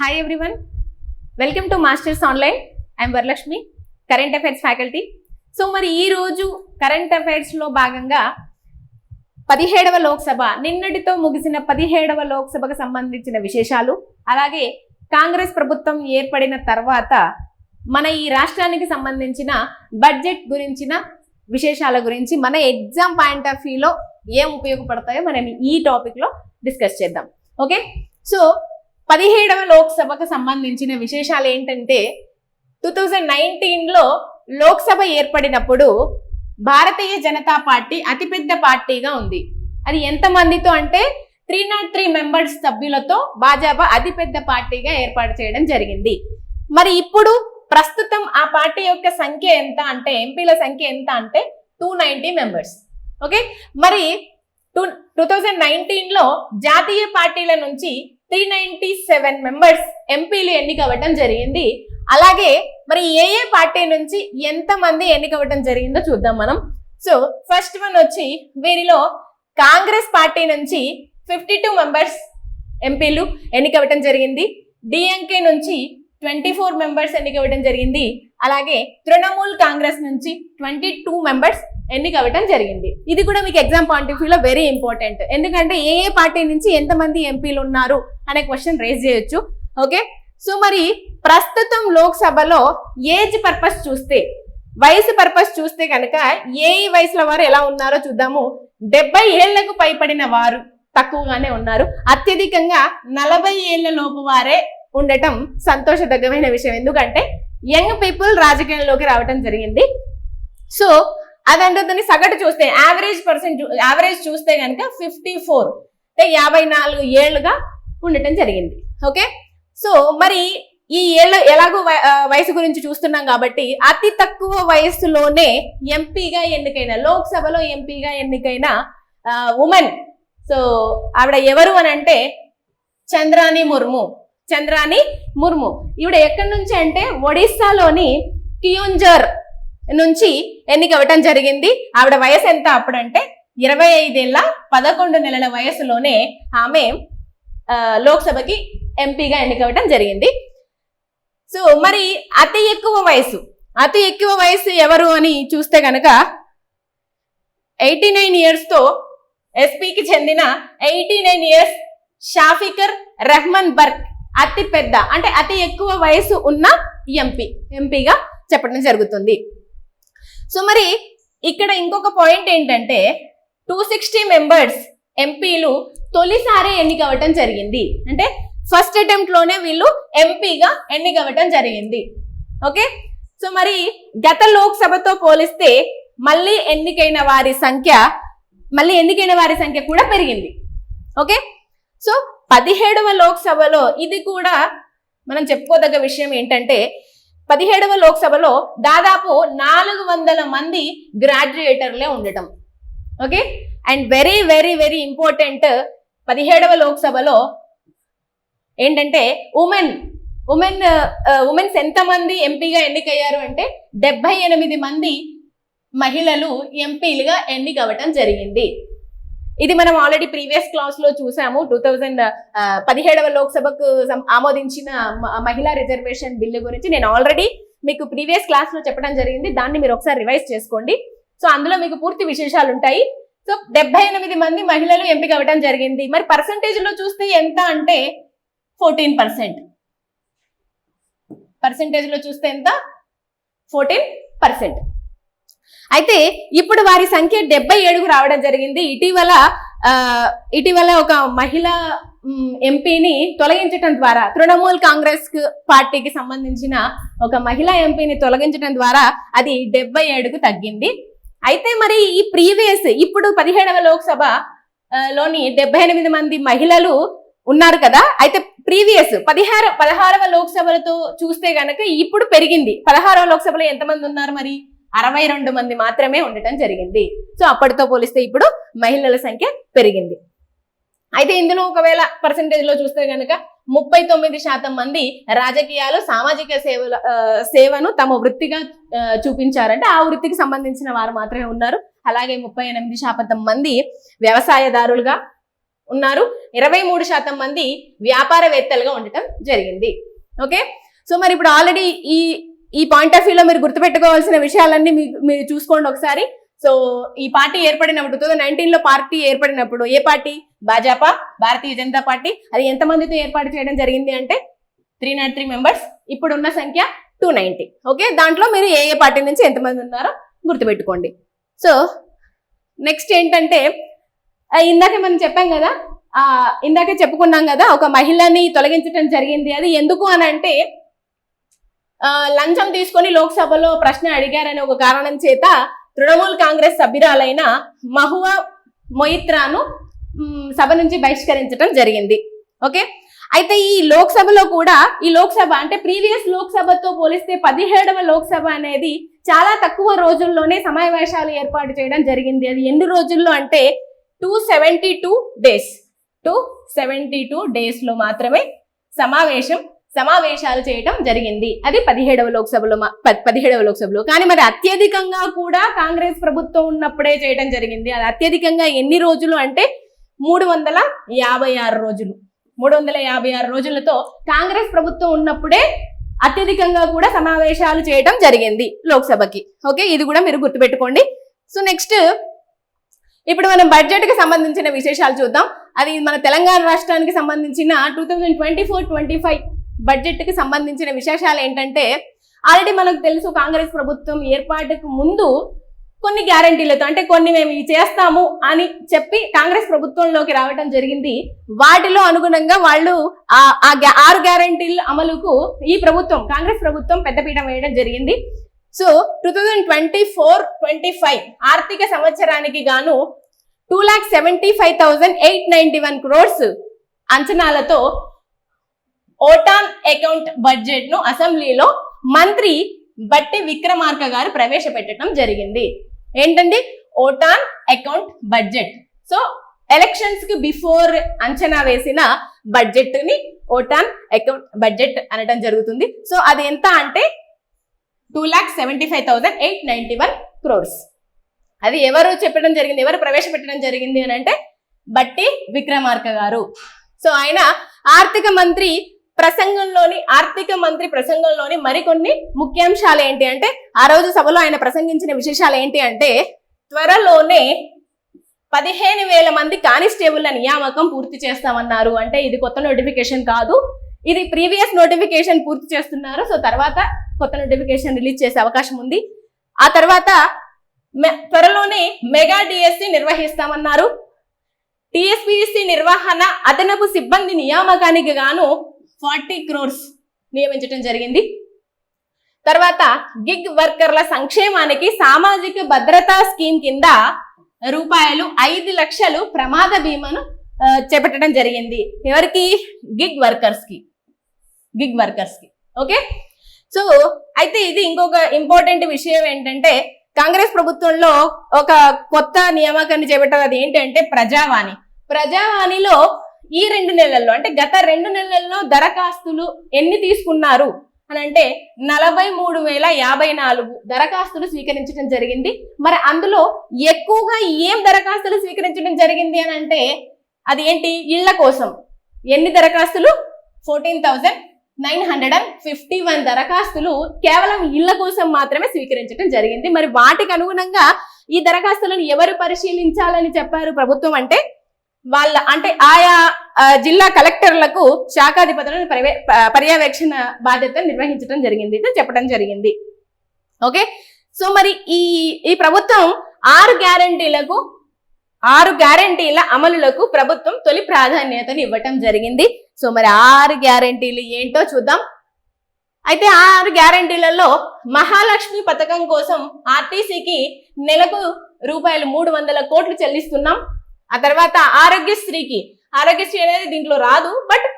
Hi everyone welcome to masters online I'm Varalakshmi current affairs faculty so మరి ఈరోజు current అఫైర్స్లో భాగంగా పదిహేడవ లోక్సభ నిన్నటితో ముగిసిన పదిహేడవ లోక్సభకు సంబంధించిన విశేషాలు అలాగే కాంగ్రెస్ ప్రభుత్వం ఏర్పడిన తర్వాత మన ఈ రాష్ట్రానికి సంబంధించిన బడ్జెట్ గురించిన విశేషాల గురించి మన ఎగ్జామ్ పాయింట్ ఆఫ్ వ్యూలో ఏం ఉపయోగపడతాయో మనం ఈ టాపిక్లో డిస్కస్ చేద్దాం. ఓకే? సో పదిహేడవ లోక్సభకు సంబంధించిన విశేషాలు ఏంటంటే టూ థౌజండ్ నైన్టీన్లో లోక్సభ ఏర్పడినప్పుడు భారతీయ జనతా పార్టీ అతిపెద్ద పార్టీగా ఉంది. అది ఎంతమందితో అంటే త్రీ నాట్ త్రీ మెంబర్స్ సభ్యులతో భాజపా అతిపెద్ద పార్టీగా ఏర్పాటు చేయడం జరిగింది. మరి ఇప్పుడు ప్రస్తుతం ఆ పార్టీ యొక్క సంఖ్య ఎంత అంటే ఎంపీల సంఖ్య ఎంత అంటే టూ నైంటీ మెంబర్స్ ఓకే? మరి టూ టూ థౌజండ్ నైన్టీన్లో జాతీయ పార్టీల నుంచి త్రీ నైంటీ సెవెన్ మెంబర్స్ ఎంపీలు ఎన్నికవ్వటం జరిగింది. అలాగే మరి ఏ ఏ పార్టీ నుంచి ఎంతమంది ఎన్నికవ్వటం జరిగిందో చూద్దాం మనం. సో ఫస్ట్ వన్ వచ్చి వీరిలో కాంగ్రెస్ పార్టీ నుంచి ఫిఫ్టీ టూ మెంబర్స్ ఎంపీలు ఎన్నికవ్వటం జరిగింది. డిఎంకే నుంచి ట్వంటీ ఫోర్ మెంబర్స్ ఎన్నికవ్వడం జరిగింది. అలాగే తృణమూల్ కాంగ్రెస్ నుంచి ట్వంటీ టూ మెంబర్స్ ఎన్నికవ్వటం జరిగింది. ఇది కూడా మీకు ఎగ్జామ్ పాయింట్ ఆఫ్ వ్యూలో వెరీ ఇంపార్టెంట్ ఎందుకంటే ఏ ఏ పార్టీ నుంచి ఎంతమంది ఎంపీలు ఉన్నారు అనే క్వశ్చన్ రేజ్ చేయొచ్చు. ఓకే? సో మరి ప్రస్తుతం లోక్సభలో ఏజ్ పర్పస్ చూస్తే వయసు పర్పస్ చూస్తే కనుక ఏ వయసుల వారు ఎలా ఉన్నారో చూద్దాము. డెబ్బై ఏళ్ళకు పైపడిన వారు తక్కువగానే ఉన్నారు. అత్యధికంగా నలభై ఏళ్ళ లోపు వారే ఉండటం సంతోషదగ్గమైన విషయం. ఎందుకంటే యంగ్ పీపుల్ రాజకీయంలోకి రావటం జరిగింది. సో అదంటే సగటు చూస్తే యావరేజ్ పర్సెంట్ యావరేజ్ చూస్తే కనుక ఫిఫ్టీ ఫోర్ అంటే యాభై నాలుగు ఏళ్ళుగా ఉండటం జరిగింది. ఓకే సో మరి ఈ ఏళ్ళ ఎలాగో వయసు గురించి చూస్తున్నాం కాబట్టి అతి తక్కువ వయసులోనే ఎంపీగా ఎన్నికైన లోక్సభలో ఎంపీగా ఎన్నికైన ఉమెన్ సో ఆవిడ ఎవరు అని అంటే చంద్రాని ముర్ము. చంద్రాని ముర్ము. ఈవిడ ఎక్కడి నుంచి అంటే ఒడిస్సాలోని కియోంజర్. నుంచి ఎన్నికవ్వటం జరిగింది. ఆవిడ వయసు ఎంత అప్పుడంటే ఇరవై ఐదేళ్ళ పదకొండు నెలల వయసులోనే ఆమె లోక్సభకి ఎంపీగా ఎన్నికవ్వటం జరిగింది. సో మరి అతి ఎక్కువ వయసు అతి ఎక్కువ వయసు ఎవరు అని చూస్తే కనుక ఎయిటీ నైన్ ఇయర్స్తో ఎస్పీకి చెందిన eighty nine years Shafiqur Rahman Barq అతి పెద్ద అంటే అతి ఎక్కువ వయసు ఉన్న ఎంపీ ఎంపీగా చెప్పడం జరుగుతుంది. సో మరి ఇక్కడ ఇంకొక పాయింట్ ఏంటంటే టూ సిక్స్టీ మెంబర్స్ ఎంపీలు తొలిసారి ఎన్నికవ్వటం జరిగింది. అంటే ఫస్ట్ అటెంప్ట్లోనే వీళ్ళు ఎంపీగా ఎన్నికవ్వటం జరిగింది. ఓకే సో మరి గత లోక్సభతో పోలిస్తే మళ్ళీ ఎన్నికైన వారి సంఖ్య మళ్ళీ ఎన్నికైన వారి సంఖ్య కూడా పెరిగింది. ఓకే సో పదిహేడవ లోక్సభలో ఇది కూడా మనం చెప్పుకోదగ్గ విషయం ఏంటంటే పదిహేడవ లోక్సభలో దాదాపు నాలుగు వందల మంది గ్రాడ్యుయేటర్లే ఉండటం. Okay? And very very very important పదిహేడవ లోక్సభలో ఏంటంటే ఉమెన్ ఉమెన్ ఉమెన్స్ ఎంతమంది ఎంపీగా ఎన్నికయ్యారు అంటే డెబ్బై ఎనిమిది మంది మహిళలు ఎంపీలుగా ఎన్నికవ్వటం జరిగింది. ఇది మనం ఆల్రెడీ ప్రీవియస్ క్లాస్లో చూసాము. టూ థౌజండ్ uh, పదిహేడవ లోక్సభకు ఆమోదించిన మ- మహిళా రిజర్వేషన్ బిల్లు గురించి నేను ఆల్రెడీ మీకు ప్రీవియస్ క్లాస్లో చెప్పడం జరిగింది. దాన్ని మీరు ఒకసారి రివైజ్ చేసుకోండి. సో అందులో మీకు పూర్తి విశేషాలు ఉంటాయి. సో డెబ్బై ఎనిమిది మంది మహిళలు ఎంపిక అవ్వడం జరిగింది. మరి పర్సంటేజ్లో చూస్తే ఎంత అంటే ఫోర్టీన్ పర్సెంట్ పర్సంటేజ్లో చూస్తే ఎంత? ఫోర్టీన్ పర్సెంట్ అయితే ఇప్పుడు వారి సంఖ్య డెబ్బై ఏడుకు రావడం జరిగింది. ఇటీవల ఇటీవల ఒక మహిళ ఎంపీని తొలగించడం ద్వారా తృణమూల్ కాంగ్రెస్ పార్టీకి సంబంధించిన ఒక మహిళా ఎంపీని తొలగించడం ద్వారా అది డెబ్బై ఏడుకు తగ్గింది. అయితే మరి ఈ ప్రీవియస్ ఇప్పుడు పదిహేడవ లోక్సభ లోని డెబ్బై ఎనిమిది మంది మహిళలు ఉన్నారు కదా. అయితే ప్రీవియస్ పదిహార పదహారవ లోక్సభలతో చూస్తే గనక ఇప్పుడు పెరిగింది. పదహారవ లోక్సభలో ఎంతమంది ఉన్నారు మరి? అరవై రెండు మంది మాత్రమే ఉండటం జరిగింది. సో అప్పటితో పోలిస్తే ఇప్పుడు మహిళల సంఖ్య పెరిగింది. అయితే ఇందులో ఒకవేళ పర్సంటేజ్లో చూస్తే కనుక ముప్పై తొమ్మిది శాతం మంది రాజకీయాలు సామాజిక సేవల సేవను తమ వృత్తిగా చూపించారంటే ఆ వృత్తికి సంబంధించిన వారు మాత్రమే ఉన్నారు. అలాగే ముప్పై ఎనిమిది శాతం మంది వ్యవసాయదారులుగా ఉన్నారు. ఇరవై మూడు శాతం మంది వ్యాపారవేత్తలుగా ఉండటం జరిగింది. ఓకే? సో మరి ఇప్పుడు ఆల్రెడీ ఈ ఈ పాయింట్ ఆఫ్ వ్యూలో మీరు గుర్తుపెట్టుకోవాల్సిన విషయాలన్నీ మీరు చూసుకోండి ఒకసారి. సో ఈ పార్టీ ఏర్పడినప్పుడు టూ థౌసండ్ నైన్టీన్లో పార్టీ ఏర్పడినప్పుడు ఏ పార్టీ? భాజపా భారతీయ జనతా పార్టీ. అది ఎంతమందితో ఏర్పాటు చేయడం జరిగింది అంటే త్రీ నాట్ త్రీ మెంబర్స్ ఇప్పుడు ఉన్న సంఖ్య టూ నైన్టీ ఓకే? దాంట్లో మీరు ఏ ఏ పార్టీ నుంచి ఎంతమంది ఉన్నారో గుర్తుపెట్టుకోండి. సో నెక్స్ట్ ఏంటంటే ఇందాకే మనం చెప్పాం కదా ఇందాకే చెప్పుకున్నాం కదా ఒక మహిళని తొలగించడం జరిగింది. అది ఎందుకు అని అంటే లంచం తీసుకొని లోక్సభలో ప్రశ్న అడిగారనే ఒక కారణం చేత తృణమూల్ కాంగ్రెస్ సభ్యురాలైన మహువా మొయిత్రాను సభ నుంచి బహిష్కరించడం జరిగింది. ఓకే? అయితే ఈ లోక్సభలో కూడా ఈ లోక్సభ అంటే ప్రీవియస్ లోక్సభతో పోలిస్తే పదిహేడవ లోక్సభ అనేది చాలా తక్కువ రోజుల్లోనే సమావేశాలు ఏర్పాటు చేయడం జరిగింది. అది ఎన్ని రోజుల్లో అంటే two seventy two days. Two seventy two డేస్లో మాత్రమే సమావేశం సమావేశాలు చేయడం జరిగింది. అది పదిహేడవ లోక్సభలో పదిహేడవ లోక్సభలో. కానీ మరి అత్యధికంగా కూడా కాంగ్రెస్ ప్రభుత్వం ఉన్నప్పుడే చేయడం జరిగింది. అది అత్యధికంగా ఎన్ని రోజులు అంటే మూడు వందల యాభై ఆరు రోజులు. మూడు వందల యాభై ఆరు రోజులతో కాంగ్రెస్ ప్రభుత్వం ఉన్నప్పుడే అత్యధికంగా కూడా సమావేశాలు చేయడం జరిగింది లోక్సభకి. ఓకే? ఇది కూడా మీరు గుర్తుపెట్టుకోండి. సో నెక్స్ట్ ఇప్పుడు మనం బడ్జెట్కి సంబంధించిన విశేషాలు చూద్దాం. అది మన తెలంగాణ రాష్ట్రానికి సంబంధించిన two thousand twenty four twenty five బడ్జెట్కి సంబంధించిన విశేషాలు ఏంటంటే ఆల్రెడీ మనకు తెలుసు కాంగ్రెస్ ప్రభుత్వం ఏర్పాటుకు ముందు కొన్ని గ్యారంటీలతో అంటే కొన్ని మేము ఇవి చేస్తాము అని చెప్పి కాంగ్రెస్ ప్రభుత్వంలోకి రావడం జరిగింది. వాటిలో అనుగుణంగా వాళ్ళు ఆ గ్యా- ఆరు గ్యారంటీల అమలుకు ఈ ప్రభుత్వం కాంగ్రెస్ ప్రభుత్వం పెద్దపీట వేయడం జరిగింది. So two thousand twenty four twenty five ఆర్థిక సంవత్సరానికి గాను two lakh seventy five thousand eight ninety one crores అంచనాలతో ఓటాన్ అకౌంట్ బడ్జెట్ను అసెంబ్లీలో మంత్రి బట్టి విక్రమార్క గారు ప్రవేశపెట్టడం జరిగింది. ఏంటండి? Vote on account budget. So ఎలక్షన్స్కి బిఫోర్ అంచనా వేసిన బడ్జెట్ని ఓటాన్ అకౌంట్ బడ్జెట్ అనడం జరుగుతుంది. సో అది ఎంత అంటే two lakh seventy five thousand eight ninety one crores అది ఎవరు చెప్పడం జరిగింది? ఎవరు ప్రవేశపెట్టడం జరిగింది అని అంటే బట్టి విక్రమార్క గారు. సో ఆయన ఆర్థిక మంత్రి ప్రసంగంలోని ఆర్థిక మంత్రి ప్రసంగంలోని మరికొన్ని ముఖ్యాంశాలు ఏంటి అంటే ఆ రోజు సభలో ఆయన ప్రసంగించిన విశేషాలు ఏంటి అంటే త్వరలోనే పదిహేను వేల మంది కానిస్టేబుల్ల నియామకం పూర్తి చేస్తామన్నారు. అంటే ఇది కొత్త నోటిఫికేషన్ కాదు. ఇది ప్రీవియస్ నోటిఫికేషన్ పూర్తి చేస్తున్నారు. సో తర్వాత కొత్త నోటిఫికేషన్ రిలీజ్ చేసే అవకాశం ఉంది. ఆ తర్వాత మె- త్వరలోనే మెగా డిఎస్సి నిర్వహిస్తామన్నారు. టిఎస్పిఎస్సి నిర్వహణ అదనపు సిబ్బంది నియామకానికి గాను ఫార్టీ క్రోర్స్ నియమించడం జరిగింది. తర్వాత గిగ్ వర్కర్ల సంక్షేమానికి సామాజిక భద్రతా స్కీమ్ కింద రూపాయలు ఐదు లక్షలు ప్రమాద బీమాను చేపట్టడం జరిగింది. ఎవరికి? గిగ్ వర్కర్స్కి. గిగ్ వర్కర్స్కి. ఓకే? సో అయితే ఇది ఇంకొక ఇంపార్టెంట్ విషయం ఏంటంటే కాంగ్రెస్ ప్రభుత్వంలో ఒక కొత్త నియామకాన్ని చేపట్టారు. అది ఏంటంటే ప్రజావాణి. ప్రజావాణిలో ఈ రెండు నెలల్లో అంటే గత రెండు నెలల్లో దరఖాస్తులు ఎన్ని తీసుకున్నారు? అని అంటే నలభై మూడు వేల యాభై నాలుగు దరఖాస్తులు స్వీకరించడం జరిగింది. మరి అందులో ఎక్కువగా ఏం దరఖాస్తులు స్వీకరించడం జరిగింది అని అంటే అది ఏంటి ఇళ్ళ కోసం. ఎన్ని దరఖాస్తులు? Fourteen thousand nine hundred and fifty one దరఖాస్తులు కేవలం ఇళ్ళ కోసం మాత్రమే స్వీకరించడం జరిగింది. మరి వాటికి అనుగుణంగా ఈ దరఖాస్తులను ఎవరు పరిశీలించాలని చెప్పారు ప్రభుత్వం అంటే వాళ్ళ అంటే ఆయా జిల్లా కలెక్టర్లకు శాఖాధిపతులను పర్యవేక్షణ బాధ్యత నిర్వహించడం జరిగింది. ఇది చెప్పడం జరిగింది. ఓకే? సో మరి ఈ ఈ ప్రభుత్వం ఆరు గ్యారంటీలకు ఆరు గ్యారంటీల అమలులకు ప్రభుత్వం తొలి ప్రాధాన్యతను ఇవ్వటం జరిగింది. సో మరి ఆరు గ్యారంటీలు ఏంటో చూద్దాం. అయితే ఆరు గ్యారంటీలలో మహాలక్ష్మి పథకం కోసం ఆర్టీసీకి నెలకు రూపాయలు మూడు వందల కోట్లు చెల్లిస్తున్నాం. ఆ తర్వాత ఆరోగ్యశ్రీకి ఆరోగ్యశ్రీ అనేది దీంట్లో రాదు బట్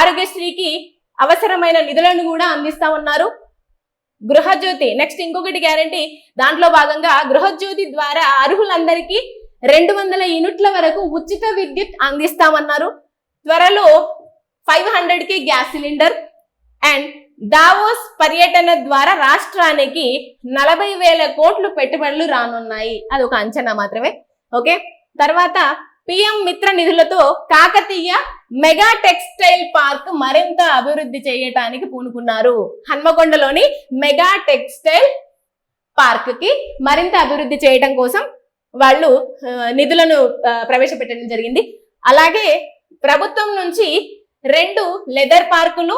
ఆరోగ్యశ్రీకి అవసరమైన నిధులను కూడా అందిస్తా ఉన్నారు. గృహజ్యోతి నెక్స్ట్ ఇంకొకటి గ్యారంటీ దాంట్లో భాగంగా గృహజ్యోతి ద్వారా అర్హులందరికీ రెండు వందల యూనిట్ల వరకు ఉచిత విద్యుత్ అందిస్తామన్నారు త్వరలో ఫైవ్ హండ్రెడ్కి గ్యాస్ సిలిండర్ అండ్ దావోస్ పర్యటన ద్వారా రాష్ట్రానికి నలభై వేల కోట్లు పెట్టుబడులు రానున్నాయి. అది ఒక అంచనా మాత్రమే. ఓకే? తర్వాత పిఎం మిత్ర నిధులతో కాకతీయ మెగా టెక్స్టైల్ పార్క్ మరింత అభివృద్ధి చేయటానికి పూనుకున్నారు. హన్మకొండలోని మెగా టెక్స్టైల్ పార్క్కి మరింత అభివృద్ధి చేయడం కోసం వాళ్ళు నిధులను ప్రవేశపెట్టడం జరిగింది. అలాగే ప్రభుత్వం నుంచి రెండు లెదర్ పార్కులు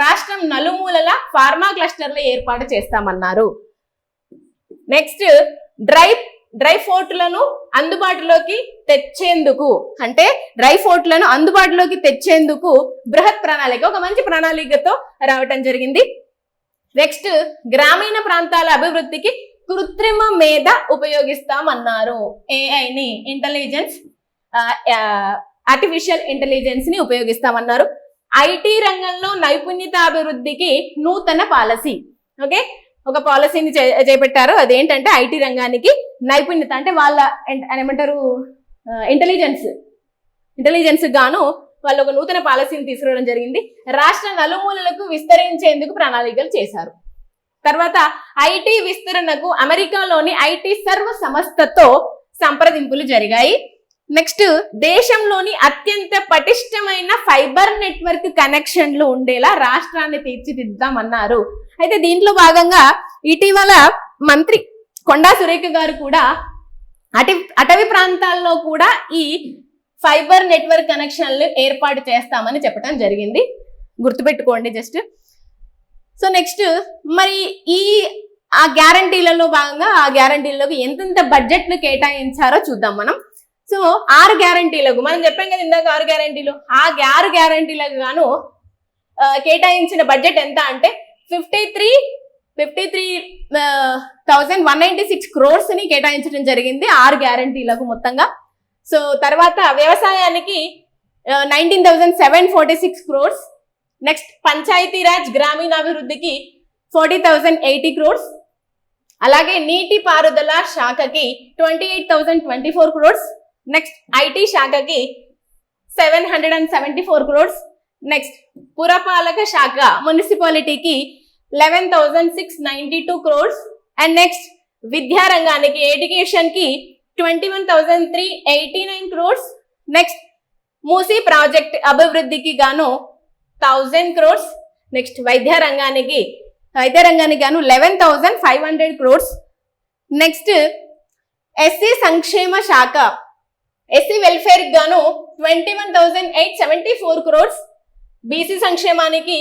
రాష్ట్రం నలుమూలల ఫార్మా క్లస్టర్లు ఏర్పాటు చేస్తామన్నారు. నెక్స్ట్ డ్రై డ్రై ఫోర్ట్లను అందుబాటులోకి తెచ్చేందుకు అంటే డ్రై ఫోర్ట్లను అందుబాటులోకి తెచ్చేందుకు బృహత్ ప్రణాళిక ఒక మంచి ప్రణాళికతో రావటం జరిగింది. నెక్స్ట్ గ్రామీణ ప్రాంతాల అభివృద్ధికి కృత్రిమ మేధ ఉపయోగిస్తామన్నారు. ఏఐని ఇంటెలిజెన్స్ ఆర్టిఫిషియల్ ఇంటెలిజెన్స్ని ఉపయోగిస్తామన్నారు. ఐటీ రంగంలో నైపుణ్యత అభివృద్ధికి నూతన పాలసీ. ఓకే? ఒక పాలసీని చే- చేపట్టారు. అదేంటంటే ఐటీ రంగానికి నైపుణ్యత అంటే వాళ్ళ ఏమంటారు? ఇంటెలిజెన్స్ ఇంటెలిజెన్స్ గాను వాళ్ళు ఒక నూతన పాలసీని తీసుకురావడం జరిగింది. రాష్ట్ర నలుమూలలకు విస్తరించేందుకు ప్రణాళికలు చేశారు. తర్వాత ఐటీ విస్తరణకు అమెరికాలోని ఐటీ సర్వ సంస్థతో సంప్రదింపులు జరిగాయి. నెక్స్ట్ దేశంలోని అత్యంత పటిష్టమైన ఫైబర్ నెట్వర్క్ కనెక్షన్లు ఉండేలా రాష్ట్రాన్ని తీర్చిదిద్దామన్నారు. అయితే దీంట్లో భాగంగా ఇటీవల మంత్రి కొండా సురేఖ గారు కూడా అటవీ అటవీ ప్రాంతాల్లో కూడా ఈ ఫైబర్ నెట్వర్క్ కనెక్షన్లు ఏర్పాటు చేస్తామని చెప్పడం జరిగింది. గుర్తుపెట్టుకోండి జస్ట్. సో నెక్స్ట్ మరి ఈ ఆ గ్యారంటీలలో భాగంగా ఆ గ్యారంటీలకు ఎంతెంత బడ్జెట్లు కేటాయించారో చూద్దాం మనం. సో ఆరు గ్యారంటీలకు మనం చెప్పాం కదా ఇందాక ఆరు గ్యారంటీలు. ఆ ఆరు గ్యారంటీలకు గాను కేటాయించిన బడ్జెట్ ఎంత అంటే fifty three fifty three thousand one ninety six క్రోర్స్ని కేటాయించడం జరిగింది ఆరు గ్యారంటీలకు మొత్తంగా. సో తర్వాత వ్యవసాయానికి nineteen thousand seven forty six crores. Next Panchayati Raj గ్రామీణాభివృద్ధికి forty thousand eighty crores. అలాగే నీటి పారుదల శాఖకి twenty eight thousand twenty four crores. Next IT శాఖకి seven hundred and seventy four crores next పురపాలక శాఖ మున్సిపాలిటీకి eleven thousand six ninety two crores and next విద్యారంగానికి ఎడ్యుకేషన్కి twenty one thousand three eighty nine crores next Musi project అభివృద్ధికి గాను thousand crores next వైద్య రంగానికి వైద్య రంగానికి గాను eleven thousand five hundred crores next SC సంక్షేమ శాఖ ఎస్సీ వెల్ఫేర్ గాను twenty one thousand eight seventy four crores BC సంక్షేమానికి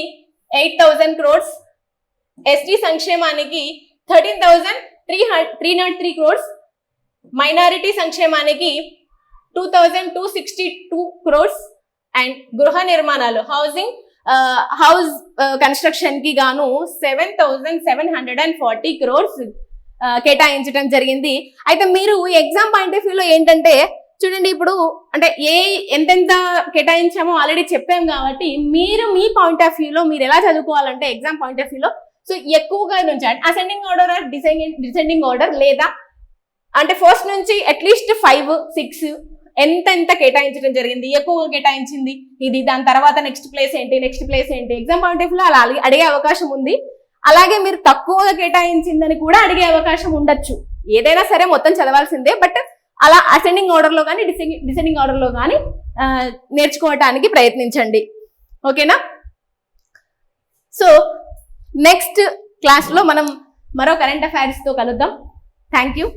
ఎయిట్ థౌజండ్ క్రోర్స్ ఎస్టీ సంక్షేమానికి thirteen thousand three three nought three crores minority సంక్షేమానికి two thousand two sixty two crores and గృహ నిర్మాణాలు. Housing house కన్స్ట్రక్షన్కి గాను seven thousand seven hundred and forty crores కేటాయించడం జరిగింది. అయితే మీరు ఎగ్జామ్ పాయింట్ ఆఫ్ వ్యూలో ఏంటంటే చూడండి ఇప్పుడు అంటే ఏ ఎంతెంత కేటాయించామో ఆల్రెడీ చెప్పాం కాబట్టి మీరు మీ పాయింట్ ఆఫ్ వ్యూలో మీరు ఎలా చదువుకోవాలంటే ఎగ్జామ్ పాయింట్ ఆఫ్ వ్యూలో సో ఎక్కువగా నుంచి ascending order or descending descending order లేదా అంటే ఫస్ట్ నుంచి అట్లీస్ట్ ఫైవ్ సిక్స్ ఎంత ఎంత కేటాయించడం జరిగింది ఎక్కువగా కేటాయించింది ఇది దాని తర్వాత నెక్స్ట్ ప్లేస్ ఏంటి నెక్స్ట్ ప్లేస్ ఏంటి ఎగ్జామ్ పాయింట్ ఆఫ్ వ్యూలో అలా అడిగే అవకాశం ఉంది. అలాగే మీరు తక్కువగా కేటాయించిందని కూడా అడిగే అవకాశం ఉండొచ్చు. ఏదైనా సరే మొత్తం చదవాల్సిందే బట్ అలా అసెండింగ్ ఆర్డర్లో కానీ డిసెండింగ్ డిసెండింగ్ ఆర్డర్లో కానీ నేర్చుకోవటానికి ప్రయత్నించండి. ఓకేనా? సో నెక్స్ట్ క్లాస్లో మనం మరో కరెంట్ అఫైర్స్తో కలుద్దాం. Thank you